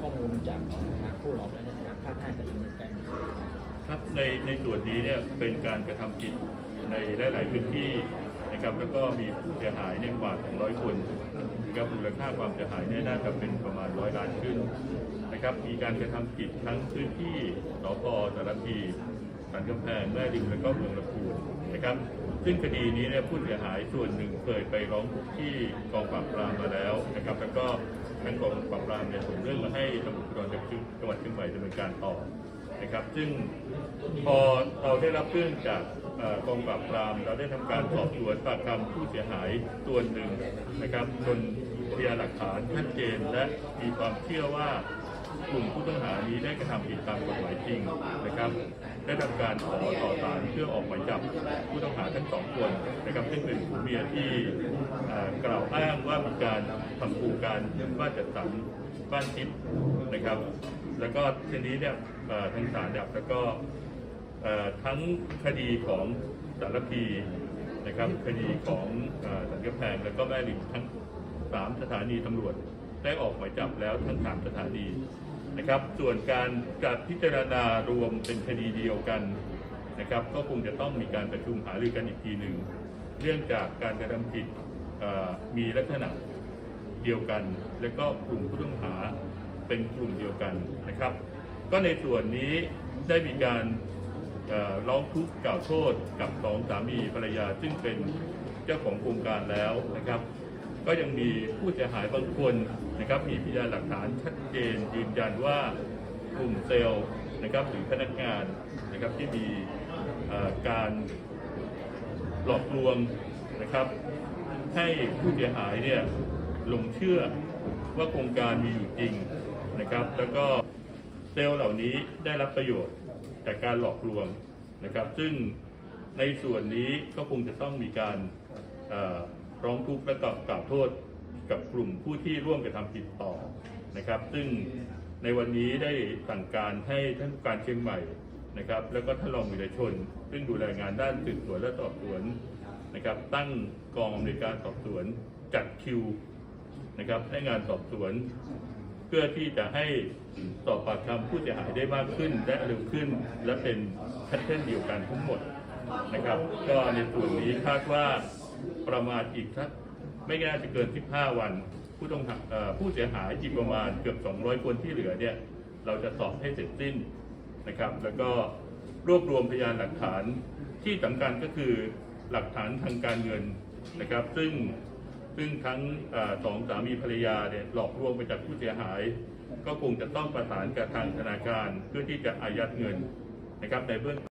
ข้อมูลจากทางผู้ร้องแล้วเนี่ยนะครับภาคห้าจะดำเนินการครับในในส่วนนี้เนี่ยเป็นการกระทำผิดในหลาย ๆ พื้นที่นะครับแล้วก็มีผู้เสียหายเนี่ยกว่า200 คนนะครับมูลค่าความเสียหายเนี่ยน่าจะเป็นประมาณร้อยล้านขึ้นนะครับมีการกระทำผิดทั้งพื้นที่สพสารพี สันกำแพงแม่ริมแล้วก็เมืองลำพูนนะครับ ซึ่งคดีนี้เนี่ยผู้เสียหายส่วนหนึ่งเคยไปร้องทุกข์ที่กองปราบปรามมาแล้วนะครับ แล้วก็ทางกองปราบปรามเนี่ยส่งเรื่องมาให้ตำรวจภูธรจังหวัดเชียงใหม่ดำเนินการต่อนะครับ ซึ่งพอเราได้รับเรื่องจากกองปราบปรามเราได้ทำการสอบสวนปากคำผู้เสียหายส่วนหนึ่งนะครับจนพยานหลักฐานชัดเจนและมีความเชื่อว่ากลุ่มผู้ต้องหานี้ได้กระทำผิดตามกฎหมายจริงนะครับ ได้ทำการขอต่อศาลเพื่อออกหมายจับผู้ต้องหาทั้งสองคนนะครับซึ่งเป็นผัวเมียที่กล่าวอ้างว่ามีการทำโครงการว่านจัดสรรบ้านทิพย์นะครับ แล้วก็ทีนี้เนี่ยทางศาลเนี่ยแล้วก็ทั้งคดีของสารพีนะครับคดีของอสันกำแพงแล้วก็แม่ริมทั้งสามสถานีตำรวจได้ออกหมายจับแล้วทั้งสามสถานี นะครับ ส่วนการจัดพิจารณารวมเป็นคดีเดียวกันนะครับ ก็คงจะต้องมีการประชุมหารือกันอีกทีหนึ่งเรื่องจากการกระทำผิดมีลักษณะเดียวกัน และก็กลุ่มผู้ต้องหาเป็นกลุ่มเดียวกันนะครับ ก็ในส่วนนี้ได้มีการร้องทุกข์กล่าวโทษกับสองสามีภรรยาซึ่งเป็นเจ้าของโครงการแล้วนะครับ ก็ยังมีผู้เสียหายบางคนนะครับมีพยานหลักฐานชัดเจนยืนยันว่ากลุ่มเซลล์นะครับหรือพนักงานนะครับที่มีการหลอกลวงนะครับ ให้ผู้เสียหายเนี่ยหลงเชื่อว่าโครงการมีอยู่จริงนะครับ แล้วก็เซลล์เหล่านี้ได้รับประโยชน์จากการหลอกลวงนะครับ ซึ่งในส่วนนี้ก็คงจะต้องมีการ ร้องทุกข์และกล่าวโทษกับกลุ่มผู้ที่ร่วมกระทำผิดต่อนะครับ ซึ่งในวันนี้ได้สั่งการให้ท่านผู้การเชียงใหม่นะครับ แล้วก็ท่านรองวิรชน ซึ่งดูแลงานด้านสืบสวนและสอบสวนนะครับ ตั้งกองอำนวยการสอบสวนจัดคิวนะครับให้งานสอบสวน เพื่อที่จะให้สอบปากคำผู้เสียหายได้มากขึ้น และเร็วขึ้น และเป็นแพทเทิร์นเดียวกันทั้งหมดนะครับ ก็ในส่วนนี้คาดว่า ประมาณอีกสักไม่น่าจะเกิน 15 วัน ผู้ต้องหาผู้เสียหายอีกประมาณเกือบ 200 คนที่เหลือเนี่ยเราจะสอบให้เสร็จสิ้นนะครับ แล้วก็รวบรวมพยานหลักฐานที่สำคัญก็คือหลักฐานทางการเงินนะครับ ซึ่งซึ่งทั้งอสองสามีภรรยาเนี่ยหลอกลวงไปจากผู้เสียหาย ก็คงจะต้องประสานกับทางธนาคารเพื่อที่จะอายัดเงินนะครับในเบื้อง